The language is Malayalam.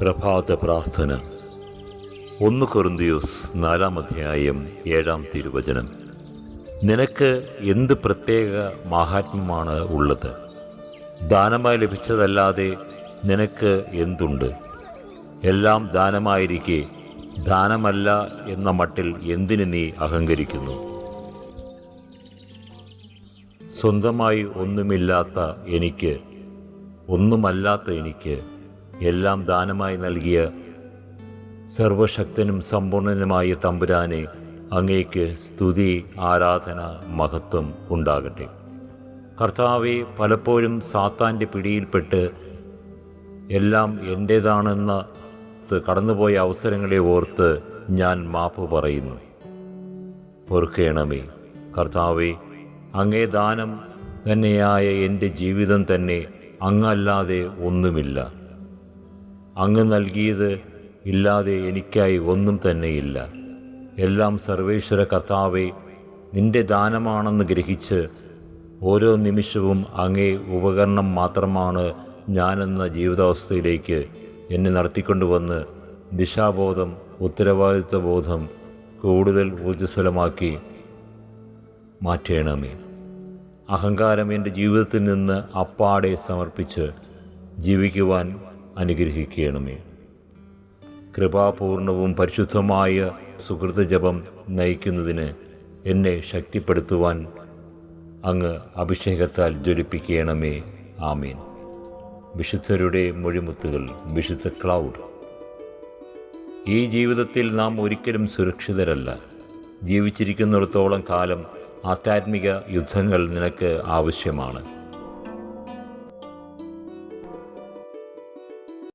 പ്രഭാത പ്രാർത്ഥന. ഒന്ന് കൊറിന്തിയോസ് നാലാം അധ്യായം ഏഴാം തിരുവചനം. നിനക്ക് എന്ത് പ്രത്യേക മാഹാത്മ്യമാണ് ഉള്ളത്? ദാനമായി ലഭിച്ചതല്ലാതെ നിനക്ക് എന്തുണ്ട്? എല്ലാം ദാനമായിരിക്കെ ദാനമല്ല എന്ന മട്ടിൽ എന്തിന് നീ അഹങ്കരിക്കുന്നു? സ്വന്തമായി ഒന്നുമില്ലാത്ത എനിക്ക് ഒന്നുമല്ലാത്ത എനിക്ക് എല്ലാം ദാനമായി നൽകിയ സർവശക്തനും സമ്പൂർണനുമായ തമ്പുരാനെ അങ്ങേക്ക് സ്തുതി ആരാധന മഹത്വം ഉണ്ടാകട്ടെ. കർത്താവെ പലപ്പോഴും സാത്താന്റെ പിടിയിൽപ്പെട്ട് എല്ലാം എന്റേതാണെന്ന് കടന്നുപോയ അവസരങ്ങളെ ഓർത്ത് ഞാൻ മാപ്പ് പറയുന്നു. പൊറുക്കേണമേ കർത്താവെ അങ്ങേ ദാനം തന്നെയായ എന്റെ ജീവിതം തന്നെ അങ്ങല്ലാതെ ഒന്നുമില്ല. അങ്ങ് നൽകിയത് ഇല്ലാതെ എനിക്കായി ഒന്നും തന്നെയില്ല. എല്ലാം സർവേശ്വര കർത്താവെ നിന്റെ ദാനമാണെന്ന് ഗ്രഹിച്ച് ഓരോ നിമിഷവും അങ്ങേ ഉപകരണം മാത്രമാണ് ഞാനെന്ന ജീവിതാവസ്ഥയിലേക്ക് എന്നെ നടത്തിക്കൊണ്ടുവന്ന് ദിശാബോധം ഉത്തരവാദിത്വബോധം കൂടുതൽ ഊർജസ്വലമാക്കി മാറ്റേണമേ. അഹങ്കാരം എന്റെ ജീവിതത്തിൽ നിന്ന് അപ്പാടെ സമർപ്പിച്ച് ജീവിക്കുവാൻ അനുഗ്രഹിക്കണമേ. കൃപാപൂർണവും പരിശുദ്ധമായ സുഹൃത ജപം നയിക്കുന്നതിന് എന്നെ ശക്തിപ്പെടുത്തുവാൻ അങ്ങ് അഭിഷേകത്താൽ ജ്വലിപ്പിക്കണമേ. ആമീൻ. വിശുദ്ധരുടെ മൊഴിമുത്തുകൾ വിശുദ്ധ ക്ലൗഡ്. ഈ ജീവിതത്തിൽ നാം ഒരിക്കലും സുരക്ഷിതരല്ല. ജീവിച്ചിരിക്കുന്നിടത്തോളം കാലം ആധ്യാത്മിക യുദ്ധങ്ങൾ നിനക്ക് ആവശ്യമാണ്.